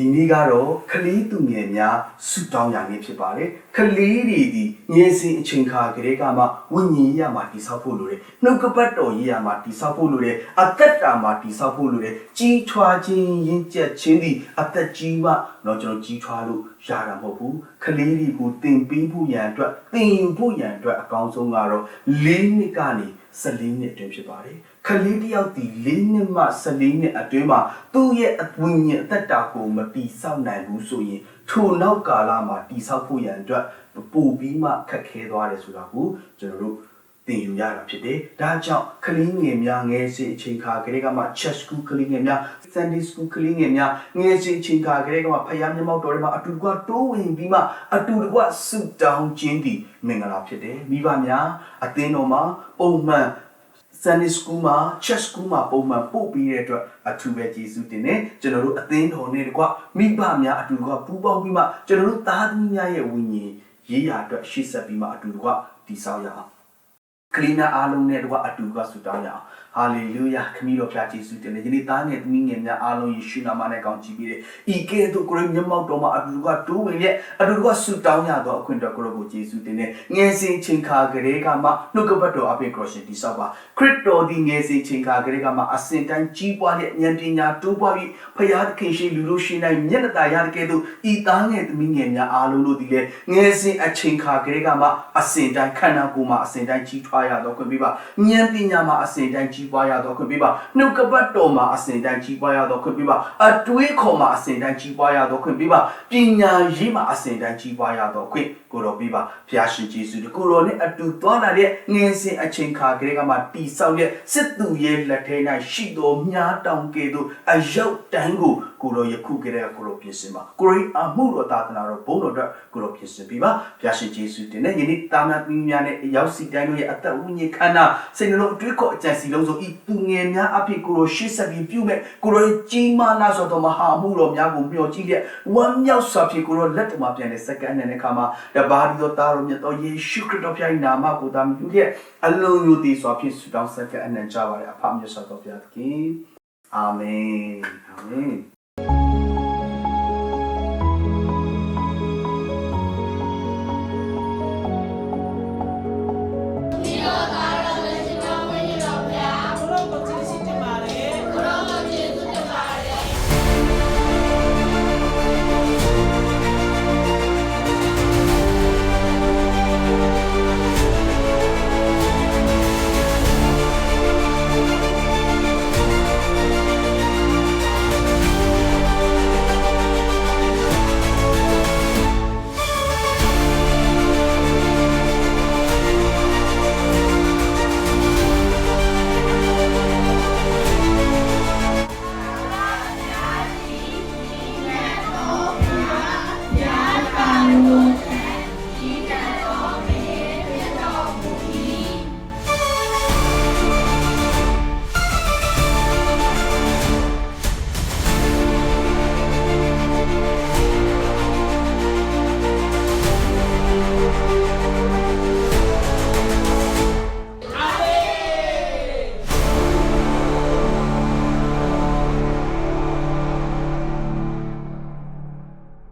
ဒီနေ့ကတော့ကလေးသူငယ်များဆုတောင်းရနေ့ဖြစ်ပါတယ်ကလေးတွေဒီငယ်စဉ်အချိန်ခါကလေးကမှဝိညာဉ်ရမှာတိဆောက်ဖို့လိုတယ်နှုတ်ကပတ်တော်ရရမှာတိဆောက်ဖို့လိုတယ်အသက်တာမှာတိဆောက်ဖို့လိုတယ်ကြီးထွားခြင်းရင့်ကျက်ခြင်းဒီအသက်ကြီးမှတော့ကျွန်တော်ကြီးထွားလို့ရတာမဟုတ်ဘူးကလေးတွေကိုသင်ပေးဖို့ရန်အတွက်သင်ယူဖို့ရန်အတွက်အကောင်းဆုံးကတော့၄နှစ်ကနေ14နှစ်အတွင်းဖြစ်ပါတယ် ခလေးတစ်ယောက်ဒီ၄နှစ်မှ14နှစ်အတွင်းမှာသူ့ရဲ့အဝိညာဉ်အသက်တာကိုမတီဆောက်နိုင်ဘူးဆိုရင်ထိုနောက်ကာလမှာတီဆောက်ဖို့ရန်အတွက်ပို့ပြီးမှခက်ခဲသွားတယ်ဆိုတာကိုကျွန်တော်တို့သင်ယူရတာဖြစ်တယ်။ဒါကြောင့်ကလေးငယ်များငယ်စဉ်အချိန်ခါကလေးကမှ chess school ကလေးငယ်များ Sunday school ကလေးငယ်များငယ်စဉ်အချိန်ခါကလေးကမှဖယားမျက်မှောက်တော်တွေမှာအတူတကွတိုးဝင်ပြီးမှအတူတကွဆုတောင်းခြင်းဒီမင်္ဂလာဖြစ်တယ်။မိဘများအသင်းတော်မှာပုံမှန် Sunday school မှာ church school မှာပုံမှန်ပို့ပြီးတဲ့အတွက်အထူးပဲကျေးဇူးတင်တယ်ကျွန်တော်တို့အသင်းတော်နဲ့တကွမိဘများအတူတကွပူးပေါင်းပြီးမှကျွန်တော်တို့သားသမီးများရဲ့ဝိညာဉ်ရေးရာအတွက်ရှေ့ဆက်ပြီးမှအတူတကွတည်ဆောက်ရအောင်ကလီနာအားလုံးနဲ့တကွအတူတကွဆုတောင်းရအောင် ဟာလေလုယာခမည်းတော်ဖျားကျေးဇူးတင်တယ်ဒီနေ့သားငယ်သမီးငယ်များအားလုံးယေရှုနာမနဲ့ကောင်းချီးပေးတယ်ဤကဲ့သို့ကိုရမျက်မှောက်တော်မှာအတူတကွတိုးဝင်ရဲ့အတူတကွဆုတောင်းရတော့အခွင့်တော်ကိုရောကိုကျေးဇူးတင်တယ်ငယ်စဉ်ချိန်ခါကလေးကမှနှုတ်ကပတ်တော်အပိကရောရှင်တိဆောက်ပါခရစ်တော်ဒီငယ်စဉ်ချိန်ခါကလေးကမှအစဉ်တိုင်းကြီးပွားတဲ့ဉာဏ်ပညာတိုးပွားပြီးဖရာသခင်ရှိလူလို့ရှိနိုင်မျက်နှာသာရတဲ့ကဲ့သို့ဤသားငယ်သမီးငယ်များအားလုံးတို့ဒီလေငယ်စဉ်အချိန်ခါကလေးကမှအစဉ်တိုင်းခန္ဓာကိုယ်မှာအစဉ်တိုင်းကြီးထွားရတော့ခွင့်ပေးပါဉာဏ်ပညာမှာအစဉ်တိုင်းကြီးပွားရတော့ခွင့်ပေးပါနှုတ်ကပတ်တော်မှာအစဉ်တိုင်းကြီးပွားရတော့ခွင့်ပေးပါအတွေးခေါ်မှာအစဉ်တိုင်းကြီးပွားရတော့ခွင့်ပေးပါပညာရေးမှာအစဉ်တိုင်းကြီးပွားရတော့ခွင့်ကိုတော်ပေးပါဖျားရှင်ယေရှုကိုတော်နဲ့အတူသွားလာတဲ့ငယ်စဉ်အချိန်ခါကလေးကမှတီဆောက်တဲ့စစ်သူရဲ့လက်ထဲ၌ရှိတော်မြားတောင်ကဲ့သို့အယုတ်တန်းကိုကိုတော်ယခုကလေးကကိုတော်ပြင်ဆင်ပါကိုရိအမှုတော်သာသနာတော်ဘုန်းတော်အတွက်ကိုတော်ပြင်ဆင်ပေးပါဖျားရှင်ယေရှုတင်တဲ့ယနေ့တာနာသမီးများနဲ့ရောက်စီတိုင်းတို့ရဲ့အသက်ဝိညာဉ်ခန္ဓာစိတ်နှလုံးအတွေးခေါ်အကြံစီလုံးစုံဤသူငယ်များအဖြစ်ကိုတော်ရှေ့ဆက်ပြီးပြုမဲ့ကိုတော်ရဲ့ကြီးမားလာဆိုတော်မဟာမှုတော်များကိုမျှော်ကြည့်တဲ့ဝမ်းမြောက်စွာဖြင့်ကိုတော်လက်တော်မှာပြန်တဲ့စက္ကန့်နဲ့ခါမှာတပါးဒီတော်သားတော်မြတ်တော်ယေရှုခရစ်တော်ဖျား၏နာမကိုသာမြူတဲ့အလုံးယူသည်စွာဖြင့်ဆုတောင်းစက္ကန့်အနံ့ကြပါれအဖမြတ်စွာတော်ဘုရားသခင်အာမင်အာမင်